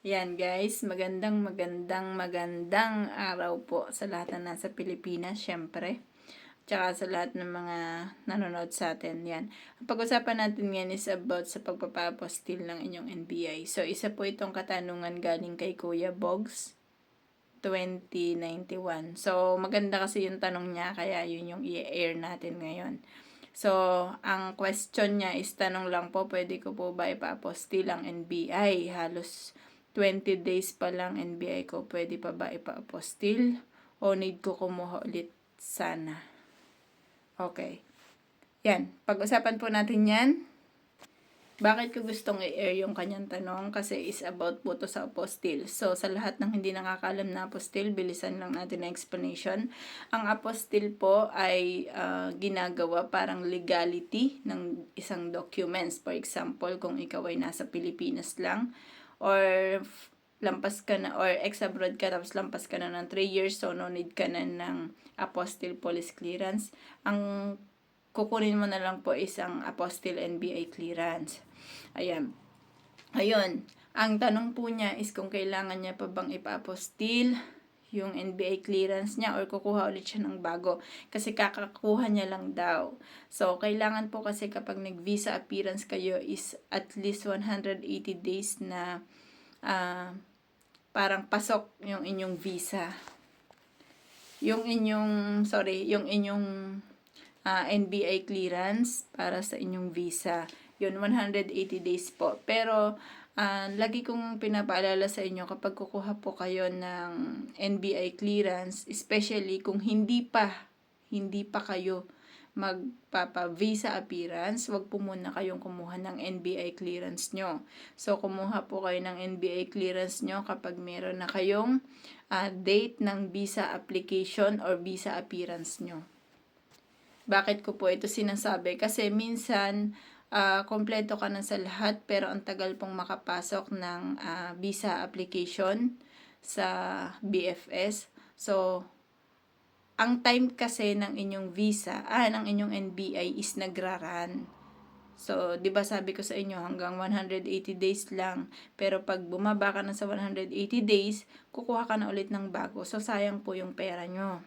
Yan guys, magandang magandang magandang araw po sa lahat na nasa Pilipinas, syempre. Tsaka sa lahat ng mga nanonood sa atin. Yan. Ang pag-usapan natin yan is about sa pagpapapostil ng inyong NBI. So, isa po itong katanungan galing kay Kuya Bogs 2091. So, maganda kasi yung tanong niya, kaya yun yung i-air natin ngayon. So, ang question niya is tanong lang po, pwede ko po ba ipa-apostil ang NBI? Halos 20 days pa lang NBI ko, pwede pa ba ipa-apostil? O need ko kumuha ulit sana? Okay. Yan. Pag-usapan po natin yan. Bakit ko gustong i-air yung kanyang tanong? Kasi is about po to sa apostil. So, sa lahat ng hindi nakakalam na apostil, bilisan lang natin ang explanation. Ang apostil po ay uh, ginagawa parang legality ng isang documents. For example, kung ikaw ay nasa Pilipinas lang, or lampas ka na or ex-abroad ka tapos lampas ka na ng 3 years so no need ka na ng apostille police clearance. Ang kukunin mo na lang po isang apostille NBI clearance. Ayan. Ayun. Ang tanong po niya is kung kailangan niya pa bang ipa-apostille yung NBI clearance niya or kukuha ulit siya ng bago kasi kakakuha niya lang daw. So, kailangan po kasi kapag nag-visa appearance kayo is at least 180 days na uh, parang pasok yung inyong visa. Yung inyong, sorry, yung inyong uh, ah, NBI clearance para sa inyong visa. Yun, 180 days po. Pero, uh, lagi kong pinapaalala sa inyo kapag kukuha po kayo ng NBI clearance, especially kung hindi pa, hindi pa kayo magpapa-visa appearance, wag po muna kayong kumuha ng NBI clearance nyo. So, kumuha po kayo ng NBI clearance nyo kapag meron na kayong uh, date ng visa application or visa appearance nyo. Bakit ko po ito sinasabi? Kasi minsan, uh, kompleto ka na sa lahat pero ang tagal pong makapasok ng uh, visa application sa BFS. So, ang time kasi ng inyong visa, ah, ng inyong NBI is nagraran. So, 'di ba sabi ko sa inyo hanggang 180 days lang. Pero pag bumaba ka na sa 180 days, kukuha ka na ulit ng bago. So, sayang po yung pera nyo.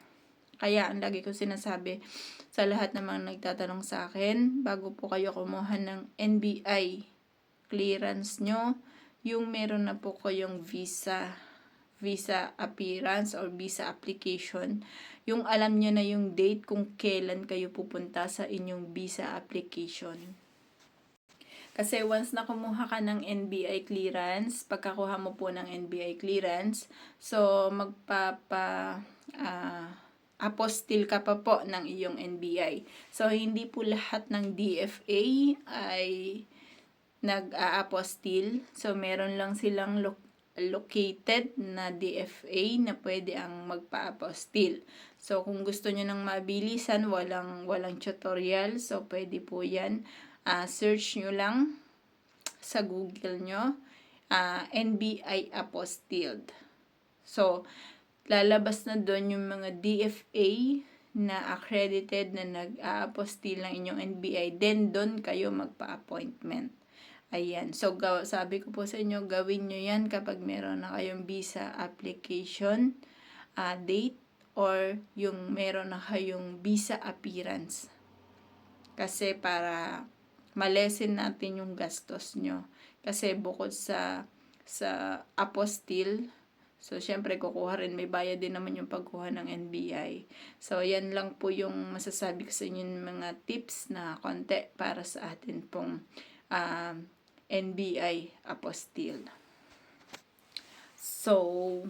Kaya ang lagi ko sinasabi sa lahat ng mga nagtatanong sa akin, bago po kayo kumuha ng NBI clearance nyo, yung meron na po kayong visa, visa appearance or visa application, yung alam nyo na yung date kung kailan kayo pupunta sa inyong visa application. Kasi once na kumuha ka ng NBI clearance, pagkakuha mo po ng NBI clearance, so magpapa uh, apostil ka pa po ng iyong NBI. So, hindi po lahat ng DFA ay nag-a-apostil. So, meron lang silang lo- located na DFA na pwede ang magpa-apostil. So, kung gusto nyo ng mabilisan, walang, walang tutorial. So, pwede po yan. Uh, search nyo lang sa Google nyo. Uh, NBI apostilled. So, lalabas na doon yung mga DFA na accredited na nag-a-apostil ng inyong NBI, then doon kayo magpa-appointment. Ayan. So, sabi ko po sa inyo, gawin nyo yan kapag meron na kayong visa application uh, date or yung meron na kayong visa appearance. Kasi para malesen natin yung gastos nyo. Kasi bukod sa sa apostil, So, syempre, kukuha rin. May bayad din naman yung pagkuha ng NBI. So, yan lang po yung masasabi ko sa inyo ng mga tips na konti para sa atin pong uh, um, NBI apostille. So,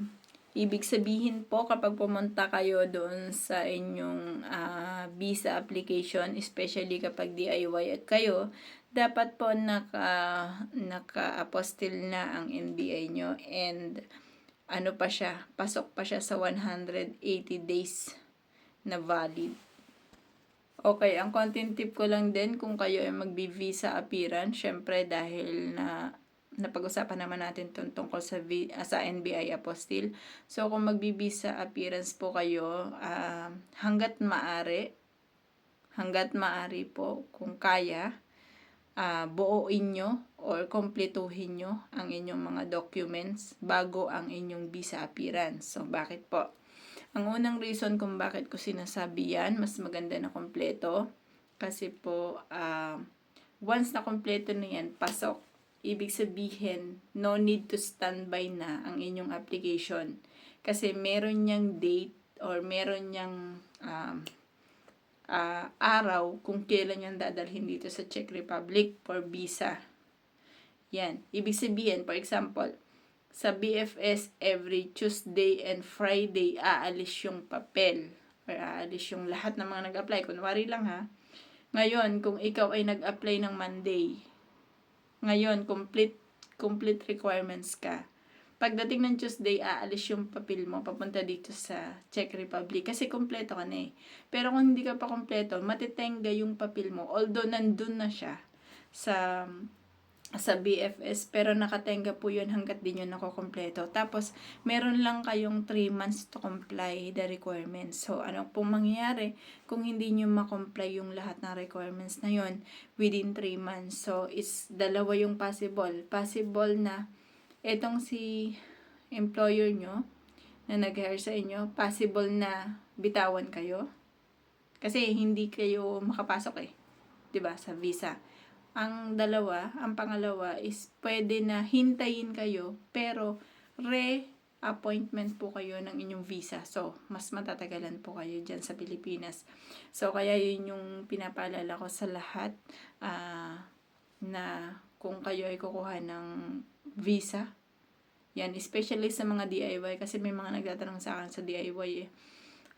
ibig sabihin po kapag pumunta kayo doon sa inyong uh, visa application, especially kapag DIY at kayo, dapat po naka, naka-apostille na ang NBI nyo and ano pa siya, pasok pa siya sa 180 days na valid. Okay, ang content tip ko lang din kung kayo ay magbi-visa appearance, syempre dahil na napag-usapan naman natin tong tungkol sa, v, uh, sa NBI apostille. So, kung magbi-visa appearance po kayo, uh, hanggat maari, hanggat maari po, kung kaya, ah, buuin nyo or kompletuhin nyo ang inyong mga documents bago ang inyong visa appearance. So, bakit po? Ang unang reason kung bakit ko sinasabi yan, mas maganda na kompleto. Kasi po, ah, once na kompleto na yan, pasok. Ibig sabihin, no need to standby na ang inyong application. Kasi meron niyang date or meron niyang um, ah, araw kung kailan yan dadalhin dito sa Czech Republic for visa. Yan. Ibig sabihin, for example, sa BFS every Tuesday and Friday aalis yung papel or aalis yung lahat ng mga nag-apply. Kunwari lang ha. Ngayon, kung ikaw ay nag-apply ng Monday, ngayon, complete complete requirements ka. Pagdating ng Tuesday, aalis yung papel mo papunta dito sa Czech Republic kasi kompleto ka na eh. Pero kung hindi ka pa kompleto, matitenga yung papel mo. Although nandun na siya sa sa BFS pero nakatenga po yun hanggat di nyo nakokompleto. Tapos, meron lang kayong 3 months to comply the requirements. So, ano pong mangyayari kung hindi nyo makomply yung lahat ng requirements na yun within 3 months. So, is dalawa yung possible. Possible na etong si employer nyo na nag-hire sa inyo, possible na bitawan kayo. Kasi hindi kayo makapasok eh. ba sa visa. Ang dalawa, ang pangalawa is pwede na hintayin kayo pero re-appointment po kayo ng inyong visa. So, mas matatagalan po kayo dyan sa Pilipinas. So, kaya yun yung pinapaalala ko sa lahat ah, na kung kayo ay kukuha ng visa, yan, especially sa mga DIY kasi may mga nagtatanong sa akin sa DIY eh.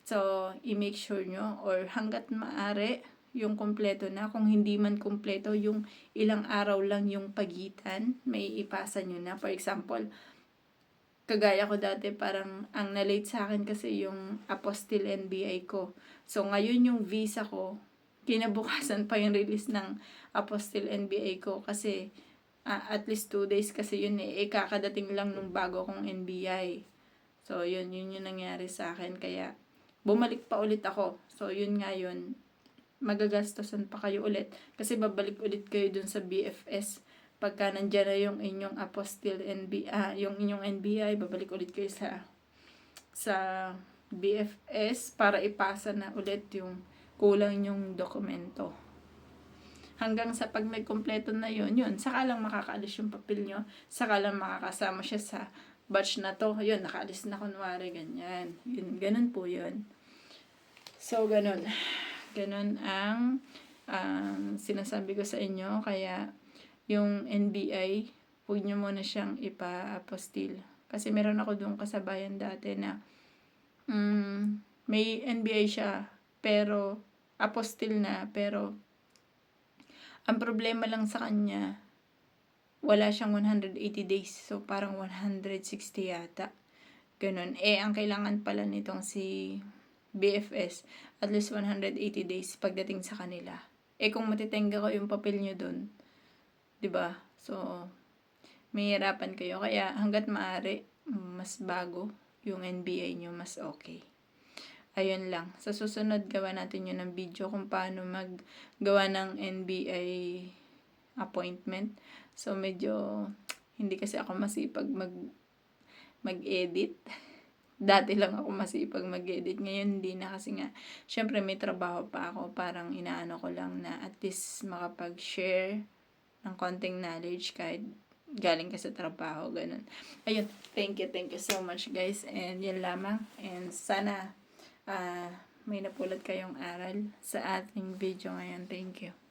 So, i-make sure nyo or hanggat maaari, yung kompleto na. Kung hindi man kompleto, yung ilang araw lang yung pagitan, may ipasa nyo na. For example, kagaya ko dati, parang ang na-late sa akin kasi yung apostille NBI ko. So, ngayon yung visa ko, kinabukasan pa yung release ng apostille NBI ko kasi ah, at least two days kasi yun eh, eh kakadating lang nung bago kong NBI. So, yun, yun yung nangyari sa akin. Kaya, bumalik pa ulit ako. So, yun nga yun magagastosan pa kayo ulit kasi babalik ulit kayo dun sa BFS pagka nandyan na yung inyong apostille NB ah, yung inyong NBI babalik ulit kayo sa sa BFS para ipasa na ulit yung kulang yung dokumento hanggang sa pag nagkompleto na yun yun saka lang makakaalis yung papel nyo. Saka lang makakasama siya sa batch na to. Yun nakaalis na kunwari ganyan. Yun ganun po yun. So ganun. Ganon ang um, sinasabi ko sa inyo. Kaya yung NBI, huwag nyo muna siyang ipa-apostil. Kasi meron ako doon kasabayan dati na um, may NBI siya, pero apostil na, pero ang problema lang sa kanya, wala siyang 180 days. So, parang 160 yata. Ganon. Eh, ang kailangan pala nitong si BFS, at least 180 days pagdating sa kanila. Eh kung matitenga ko yung papel nyo dun, ba? So, may hirapan kayo. Kaya hanggat maaari, mas bago yung NBA nyo, mas okay. Ayun lang. Sa susunod, gawa natin yun ng video kung paano maggawa ng NBA appointment. So, medyo hindi kasi ako masipag mag mag-edit. Dati lang ako masipag mag-edit. Ngayon hindi na kasi nga, syempre may trabaho pa ako. Parang inaano ko lang na at least makapag-share ng konting knowledge kahit galing ka sa trabaho, ganun. Ayun, thank you, thank you so much guys. And yan lamang. And sana uh, may napulot kayong aral sa ating video ngayon. Thank you.